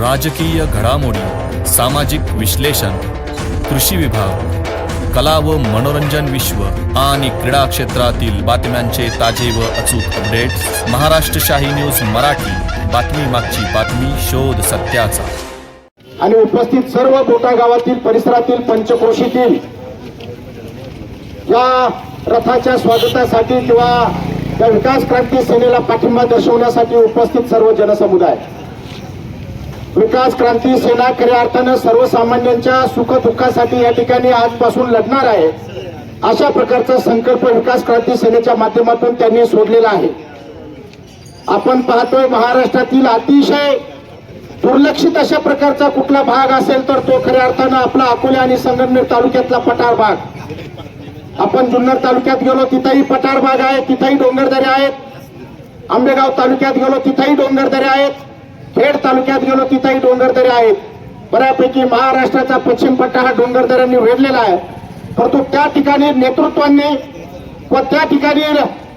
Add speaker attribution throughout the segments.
Speaker 1: राजकीय घडामोडी सामाजिक विश्लेषण कृषी विभाग कला व मनोरंजन विश्व आणि क्रीडा क्षेत्रातील बातम्यांचे ताजे व अचूक अपडेट महाराष्ट्रशाही न्यूज मराठी बातमी मागची बातमी शोध सत्याचा.
Speaker 2: आणि उपस्थित सर्व गोटा गावातील परिसरातील पंचक्रोशीतील या रथाच्या स्वागतासाठी किंवा त्या विकास क्रांती सेनेला पाठिंबा दर्शवण्यासाठी उपस्थित सर्व जनसमुदाय. विकास क्रांती सेना खऱ्या अर्थानं सर्वसामान्यांच्या सुखदुःखासाठी या ठिकाणी आजपासून लढणार आहे. अशा प्रकारचा संकल्प विकास क्रांती सेनेच्या माध्यमातून त्यांनी सोडलेला आहे. आपण पाहतोय महाराष्ट्रातील अतिशय दुर्लक्षित अशा प्रकारचा कुठला भाग असेल तर तो खऱ्या अर्थानं आपला अकोले आणि संगमनेर तालुक्यातला पठार भाग. आपण जुन्नर तालुक्यात गेलो तिथंही पठार भाग आहे तिथंही डोंगरदऱ्या आहेत. आंबेगाव तालुक्यात गेलो तिथंही डोंगरदऱ्या आहेत. खेड तालुक्यात गेलो तिथंही डोंगरदरे आहेत. बऱ्यापैकी महाराष्ट्राचा पश्चिम पट्टा हा डोंगरदऱ्यांनी वेढलेला आहे. परंतु त्या ठिकाणी नेतृत्वांनी व त्या ठिकाणी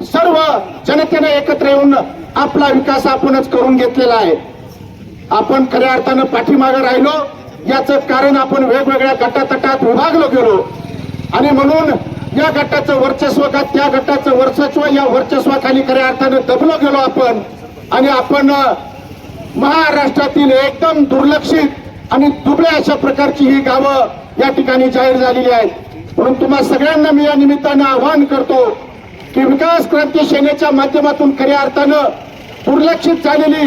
Speaker 2: सर्व जनतेने एकत्र येऊन आपला विकास आपणच करून घेतलेला आहे. आपण खऱ्या अर्थानं पाठीमागे राहिलो. याचं कारण आपण वेगवेगळ्या गटातटात विभागलो गेलो. आणि म्हणून या गटाचं वर्चस्व का त्या गटाचं वर्चस्व या वर्चस्वाखाली खऱ्या अर्थानं दबलो गेलो आपण. आणि आपण महाराष्ट्रातील एकदम दुर्लक्षित आणि दुबळ्या अशा प्रकारची ही गावं या ठिकाणी जाहीर झालेली आहेत. म्हणून तुम्हा सगळ्यांना मी या निमित्तानं आवाहन करतो की विकास क्रांती सेनेच्या माध्यमातून खऱ्या अर्थानं दुर्लक्षित झालेली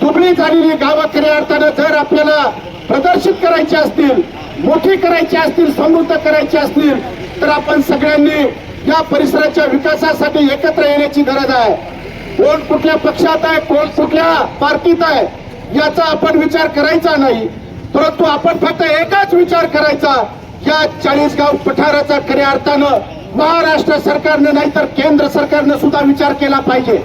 Speaker 2: दुबळी झालेली गावं खऱ्या अर्थानं जर आपल्याला प्रदर्शित करायची असतील मोठी करायची असतील समृद्ध करायची असतील तर आपण सगळ्यांनी या परिसराच्या विकासासाठी एकत्र येण्याची गरज आहे. कोण कुठल्या पक्षात आहे कोण कुठल्या पार्टीत आहे याचा आपण विचार करायचा नाही. परंतु आपण फक्त एकाच विचार करायचा या चाळीसगाव पठाराचा खऱ्या अर्थानं महाराष्ट्र सरकारनं नाही तर केंद्र सरकारनं सुद्धा विचार केला पाहिजे.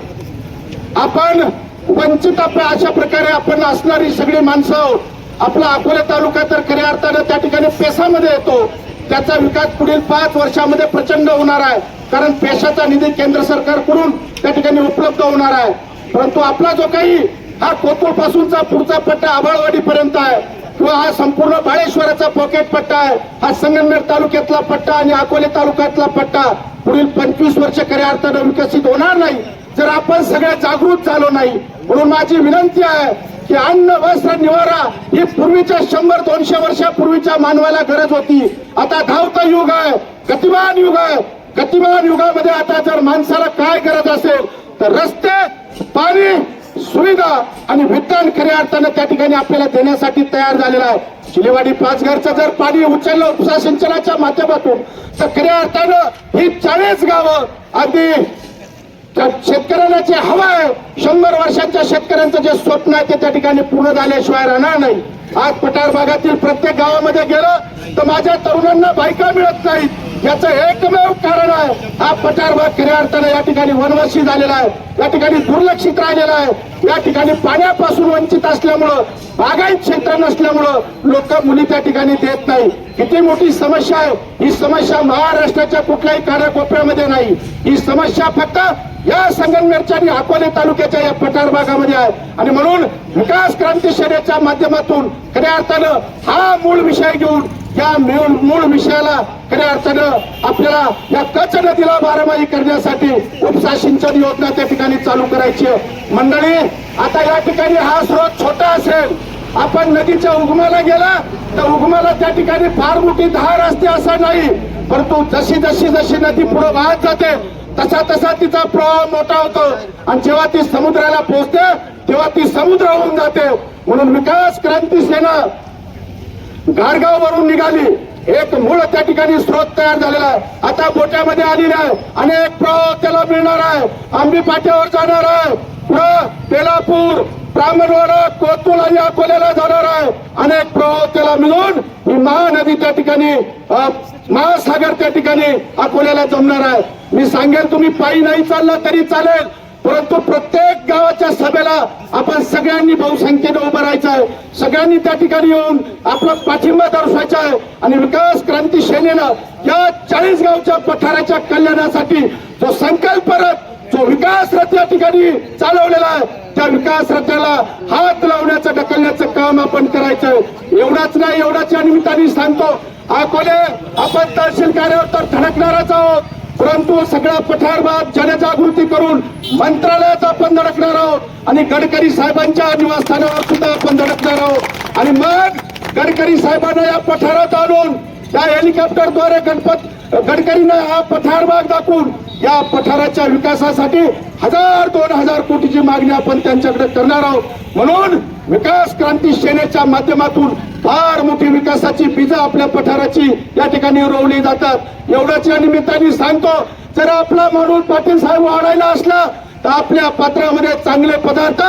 Speaker 2: आपण वंचित अशा प्रकारे आपण असणारी सगळी माणसं आहोत. आपला अकोला तालुका तर खऱ्या अर्थानं त्या ठिकाणी पेसामध्ये येतो. त्याचा विकास पुढील पाच वर्षामध्ये प्रचंड होणार आहे. कारण पेशाचा निधी केंद्र सरकारकडून त्या ठिकाणी उपलब्ध होणार आहे. परंतु आपला जो काही हा कोथरूड पासूनचा पुढचा पट्टा आबाळवाडी पर्यंत आहे किंवा हा संपूर्ण बाळेश्वराचा पॉकेट पट्टा आहे हा संगमनेर तालुक्यातला पट्टा आणि अकोले तालुक्यातला पट्टा पुढील पंचवीस वर्ष खऱ्या अर्थानं विकसित होणार नाही जर आपण सगळ्या जागृत झालो नाही. म्हणून माझी विनंती आहे की अन्न वस्त्र निवारा ही पूर्वीच्या शंभर दोनशे वर्षापूर्वीच्या मानवाला गरज होती. आता धावता युग आहे गतिमान युग आहे. गतिमान युगामध्ये आता जर माणसाला काय गरज असेल तर रस्ते पाणी सुविधा आणि विज्ञान खऱ्या अर्थानं त्या ठिकाणी आपल्याला देण्यासाठी तयार झालेला आहे. चिलेवाडी पाच घरचं जर पाणी उचललं उपसा सिंचनाच्या माध्यमातून तर खऱ्या अर्थानं ही चाळीस गावं अगदी शेतकऱ्यांना जे हवं आहे शंभर वर्षांच्या शेतकऱ्यांचं जे स्वप्न आहे ते त्या ठिकाणी पूर्ण झाल्याशिवाय राहणार नाही. आज पठार भागातील प्रत्येक गावामध्ये गेलं तर माझ्या तरुणांना बायका मिळत नाहीत. याचं एकमेव कारण आहे हा पठार भाग खऱ्या अर्थानं या ठिकाणी वनवासी झालेला आहे या ठिकाणी दुर्लक्षित राहिलेला आहे. या ठिकाणी पाण्यापासून वंचित असल्यामुळं बागायत क्षेत्र नसल्यामुळं लोक मुली त्या ठिकाणी देत नाही. किती मोठी समस्या आहे ही समस्या महाराष्ट्राच्या कुठल्याही कानाकोपऱ्यामध्ये नाही. ही समस्या फक्त या संगमनेरच्या आणि अकोले तालुक्याच्या या पठार भागामध्ये आहे. आणि म्हणून विकास क्रांती सेनेच्या माध्यमातून खऱ्या अर्थानं हा मूळ विषय घेऊन या मूळ मूळ विषयाला खऱ्या अर्थानं आपल्याला या कच्छ नदीला बारामाही करण्यासाठी उपसा सिंचन योजना त्या ठिकाणी चालू करायची मंडळी आता या ठिकाणी हा स्रोत छोटा असेल आपण नदीच्या उगमाला गेला तर उगमाला त्या ठिकाणी फार मोठी धार असते असं नाही. परंतु जशी जशी जशी नदी पुढे वाहत जाते तसा तसा तिचा प्रवाह मोठा होतो. आणि जेव्हा ती समुद्राला पोहोचते तेव्हा ती समुद्र होऊन जाते. म्हणून विकास क्रांती सेना गारगाव वरून निघाली. एक मूळ त्या ठिकाणी स्रोत तयार झालेला आहे. आता बोट्यामध्ये आलेला आहे. अनेक प्रवाह त्याला मिळणार आहे. आंबी पाट्यावर जाणार आहे. पुढं बेलापूर ब्राह्मणवाडा कोतुल आणि अकोल्याला जाणार आहे. अनेक प्रवाह त्याला मिळून ही महानदी त्या ठिकाणी महासागर त्या ठिकाणी अकोल्याला जमणार आहे. मी सांगेल तुम्ही पायी नाही चालला तरी चालेल. परंतु प्रत्येक गावाच्या सभेला आपण सगळ्यांनी बहुसंख्येने उभं राहायचं आहे. सगळ्यांनी त्या ठिकाणी येऊन आपला पाठिंबा दर्शवायचा आहे. आणि विकास क्रांती सेनेनं या चाळीस गावच्या पठाराच्या कल्याणासाठी जो संकल्प रथ जो विकास रथ या ठिकाणी चालवलेला आहे त्या विकास रथाला हात लावण्याचं ढकलण्याचं काम आपण करायचं एवढाच नाही एवढाच या निमित्ताने सांगतो अकोले आपण तहसील कार्यावर तर धडकणारच आहोत. परंतु सगळा पठारभाग जनजागृती करून मंत्रालयात आपण धडकणार आहोत आणि गडकरी साहेबांच्या निवासस्थानावर सुद्धा आपण धडकणार आहोत. आणि मग गडकरी साहेबांना या पठारात आणून त्या हेलिकॉप्टरद्वारे गणपत गडकरींना हा पठार भाग दाखवून या पठाराच्या विकासासाठी हजार दोन हजार कोटीची मागणी आपण त्यांच्याकडे करणार आहोत. म्हणून विकास क्रांती सेनेच्या माध्यमातून फार मोठी विकासाची बीज आपल्या पठाराची या ठिकाणी रोवली जातात. एवढ्याच या निमित्ताने सांगतो जर आपला म्हणून पाटील साहेब वाढायला असला तर आपल्या पात्रामध्ये चांगले पदार्थ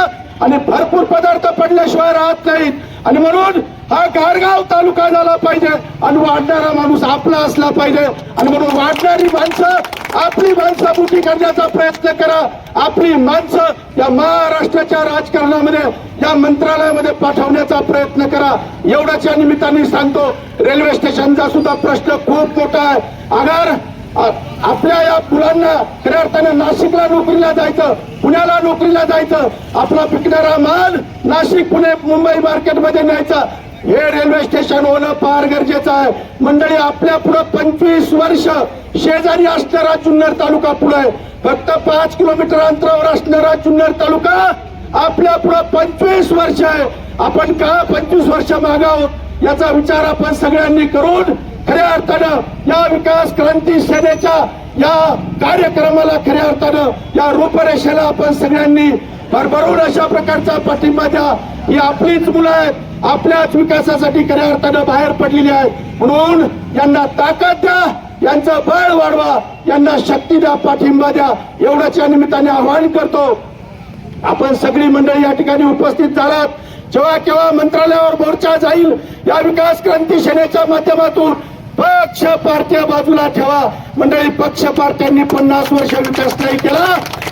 Speaker 2: आणि भरपूर पदार्थ पडल्याशिवाय राहत नाहीत. आणि म्हणून हा गारगाव तालुका झाला पाहिजे आणि वाढणारा माणूस आपला असला पाहिजे. आणि म्हणून वाढणारी माणसं आपली माणसं मोठी करण्याचा प्रयत्न करा. आपली माणसं या महाराष्ट्राच्या राजकारणामध्ये या मंत्रालयामध्ये पाठवण्याचा प्रयत्न करा. एवढ्याच्या निमित्ताने सांगतो रेल्वे स्टेशनचा सुद्धा प्रश्न खूप मोठा आहे. अगर आपल्या या मुलांना खऱ्या अर्थाने नाशिकला नोकरीला जायचं पुण्याला नोकरीला जायचं आपला पिकणारा माल नाशिक पुणे मुंबई मार्केटमध्ये न्यायचा हे रेल्वे स्टेशन होणं फार गरजेचं आहे. मंडळी आपल्या पुढं पंचवीस वर्ष शेजारी असणारा जुन्नर तालुका पुढे फक्त पाच किलोमीटर अंतरावर असणारा जुन्नर तालुका आपल्या पुढं पंचवीस वर्ष आहे. आपण का पंचवीस वर्ष मागावं याचा विचार आपण सगळ्यांनी करून खऱ्या अर्थानं या विकास क्रांती सेनेच्या या कार्यक्रमाला खऱ्या अर्थानं या रूपरेषेला आपण सगळ्यांनी भरभरून अशा प्रकारचा पाठिंबा द्या. ही आपलीच मुलं आहेत. आपल्याच विकासासाठी खऱ्या अर्थानं बाहेर पडलेली आहेत म्हणून यांना ताकद द्या यांचं बळ वाढवा यांना शक्ती द्या पाठिंबा द्या. एवढ्याच्या निमित्ताने आवाहन करतो. आपण सगळी मंडळी या ठिकाणी उपस्थित झालात. जेव्हा केव्हा मंत्रालयावर मोर्चा जाईल या विकास क्रांती सेनेच्या माध्यमातून पक्ष पार्ट्या बाजूला ठेवा. मंडळी पक्ष पार्ट्यांनी पन्नास वर्ष विकास नाही केला.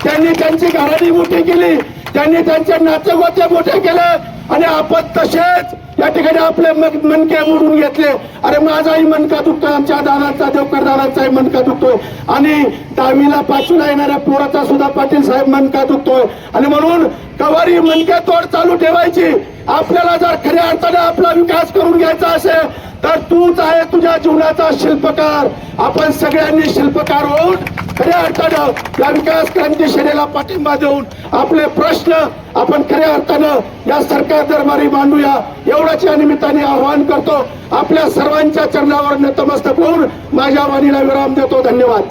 Speaker 2: त्यांनी त्यांची घराणी मोठी केली. त्यांनी त्यांचे नातेगोते मोठे केले आणि आपण तसेच या ठिकाणी आपले मनके मोडून घेतले. अरे माझाही मनका दुखतो आमच्या दादांचा देवकर दादांचाही मनका दुखतो आणि दहावीला पाचवीला येणाऱ्या पोराचा सुद्धा पाटील साहेब मनका दुखतोय. आणि म्हणून कवारी मनके तोड चालू ठेवायची. आपल्याला जर खऱ्या अर्थाने आपला विकास करून घ्यायचा असेल तर तूच आहे तुझ्या जीवनाचा शिल्पकार. आपण सगळ्यांनी शिल्पकार होऊन खऱ्या अर्थानं या विकास क्रांती सेनेला पाठिंबा देऊन आपले प्रश्न आपण खऱ्या अर्थानं या सरकार दरबारी मांडूया. एवढंच या निमित्ताने आवाहन करतो. आपल्या सर्वांच्या चरणावर नतमस्तक होऊन माझ्या वाणीला विराम देतो. धन्यवाद.